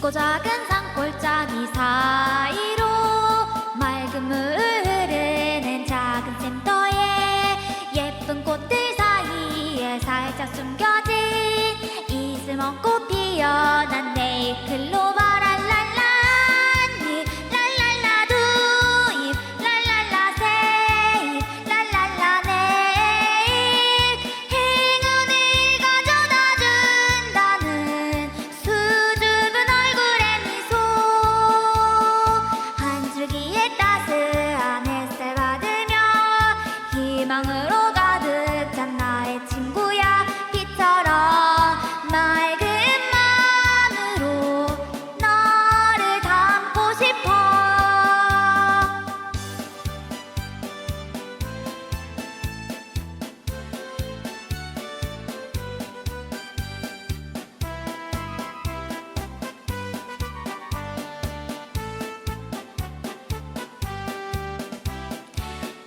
깊고 작은 산골짜기 사이로 맑은 물 흐르는 작은 샘터에 예쁜 꽃들 사이에 살짝 숨겨진 이슬 먹고 피어난 네이클로바 희망으로 가득 찬 나의 친구야. 빛처럼 맑은 마음으로 너를 담고 싶어.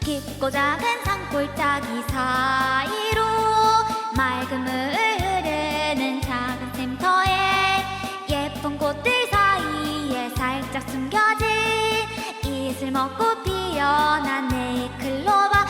깊고 작은 산 골짜기 사이로 물 흐르는 작은 샘터에 예쁜 꽃들 사이에 살짝 숨겨진 이슬 먹고 피어난 네이클로바